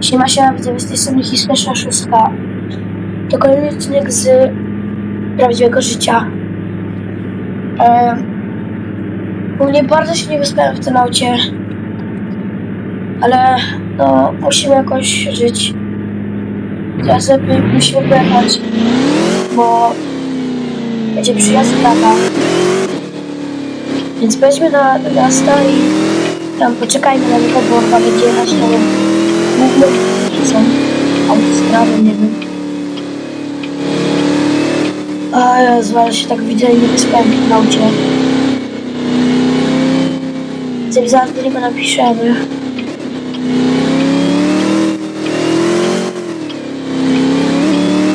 Siema, siema, widzę, z tej strony Historyczna Szóstka. To kolejny odcinek z prawdziwego życia. E, u mnie bardzo się nie wyspałem w tym aucie, ale no, musimy jakoś żyć. Teraz musimy pojechać, bo będzie przyjazd tata. Więc pojedźmy na miasta i tam poczekajmy na niego, bo chyba będzie jechać na główną ulicą, autostradą, nie wiem. A Jezu, ale się tak widzę i nie wyspałem w aucie. Więc zaraz do niego napiszemy.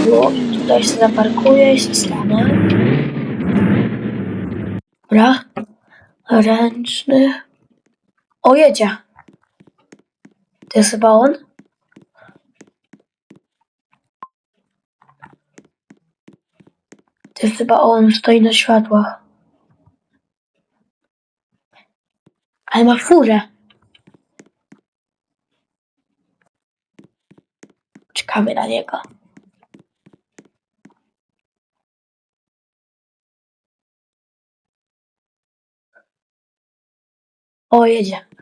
No i tutaj się zaparkuję i się stanę. Dobra. Ręczny. O, jedzie. To jest chyba on? To jest chyba on, stoi na światłach. Ale ma furę. Czekamy na niego. O, jedzie.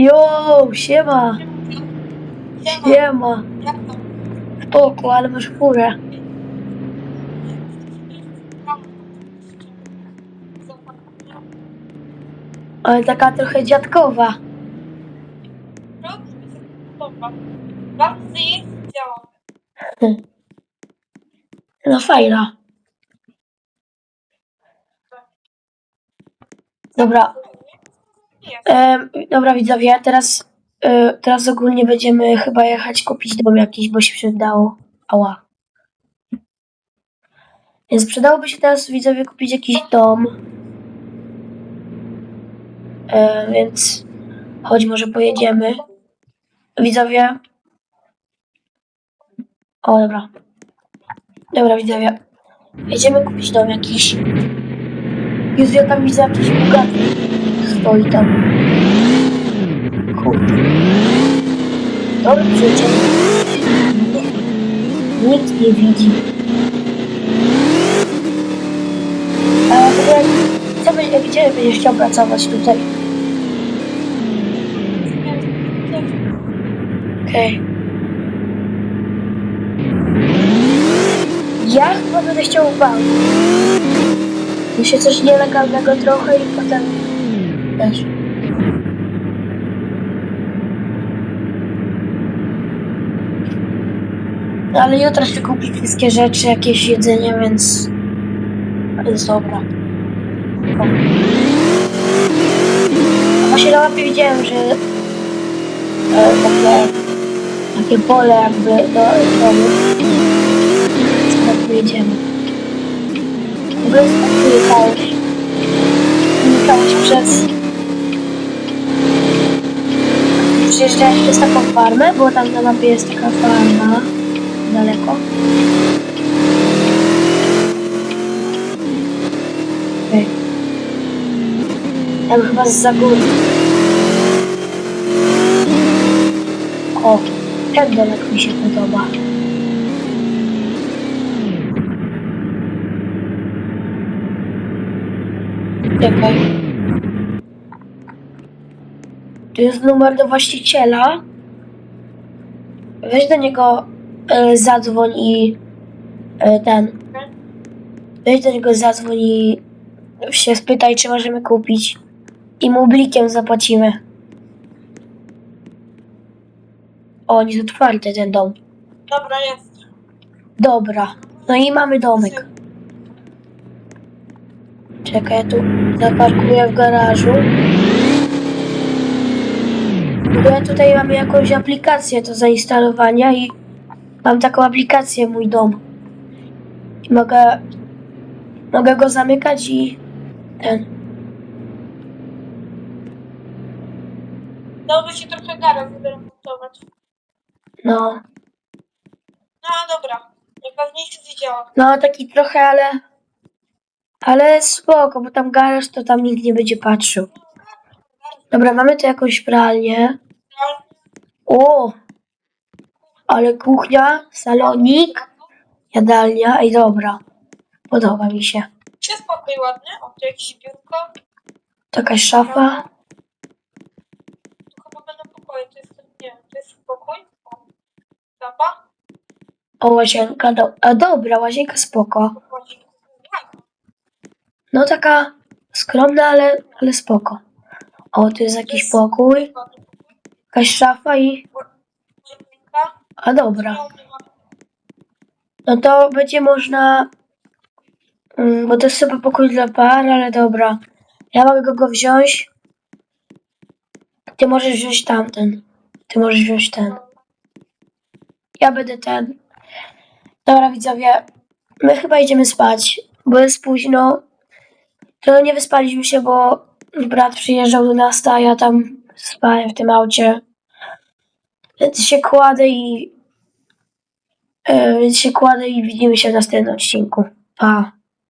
Jo, siema. Siema. Spoko, ale masz furę. Ale taka trochę dziadkowa. No fajna. Dobra, Em, dobra widzowie, teraz, e, teraz ogólnie będziemy chyba jechać kupić dom jakiś, bo się przydało. Ała. Więc przydałoby się teraz widzowie kupić jakiś dom. E, więc chodź, może pojedziemy. Widzowie. O, dobra. Dobra, widzowie. Jedziemy kupić dom jakiś. Jezu, ja tam widzę jakiś Bugatti. Stoi tam. Kurde. Dobra, przyjedziemy. Nikt nie widzi. A w ogóle, co będzie, gdzie będziesz chciał pracować tutaj? Okej. Ja chyba będę chciał w banku. Myślę coś nielegalnego trochę i potem też. Ale jutro chcę kupić wszystkie rzeczy, jakieś jedzenie, więc... Więc dobra. Właśnie na mapie widziałem, że e, takie, takie pole jakby do domu. Tak jedziemy. W ogóle skąd tu jechałeś? Jechałeś przez... Przyjeżdżałeś przez taką farmę? Bo tam na mapie jest taka farma. Daleko. Okej. Tam chyba z góry. O, ten domek mi się podoba. Czekaj. Tu jest numer do właściciela. Weź do niego e, zadzwoń i e, ten. Weź do niego zadzwoń i się spytaj, czy możemy kupić. I mu blikiem zapłacimy. O, nie jest otwarty ten dom. Dobra, jest. Dobra. No i mamy domek. Czekaj, ja tu zaparkuję w garażu. Bo ja tutaj mam jakąś aplikację do zainstalowania i mam taką aplikację mój dom. I mogę, mogę go zamykać i ten. Dałoby się trochę garaż wyremontować. No, No dobra. Najważniejsze, że działa. no taki trochę, ale ale spoko, bo tam garaż to tam nikt nie będzie patrzył. Dobra, mamy tu jakąś pralnię. O! Ale kuchnia, salonik, jadalnia. Ej, dobra. Podoba mi się. Czy spokój ładny? O, tu jakieś biurko. Taka szafa. Tu chyba będą pokoje. To jest, nie to jest pokój. O, Zapa. O, łazienka. Do... A dobra, łazienka spoko. Łazienka. No taka skromna, ale, ale spoko. O, tu jest jakiś pokój. Jakaś szafa i... A dobra. No to będzie można... Mm, bo to jest chyba pokój dla par, ale dobra. Ja mogę go, go wziąć. Ty możesz wziąć tamten. Ty możesz wziąć ten. Ja będę ten. Dobra, widzowie. My chyba idziemy spać, bo jest późno. To nie wyspaliśmy się, bo brat przyjeżdżał do nas, a ja tam spałem w tym aucie. Więc się kładę i... e, Więc się kładę i widzimy się w następnym odcinku. Pa.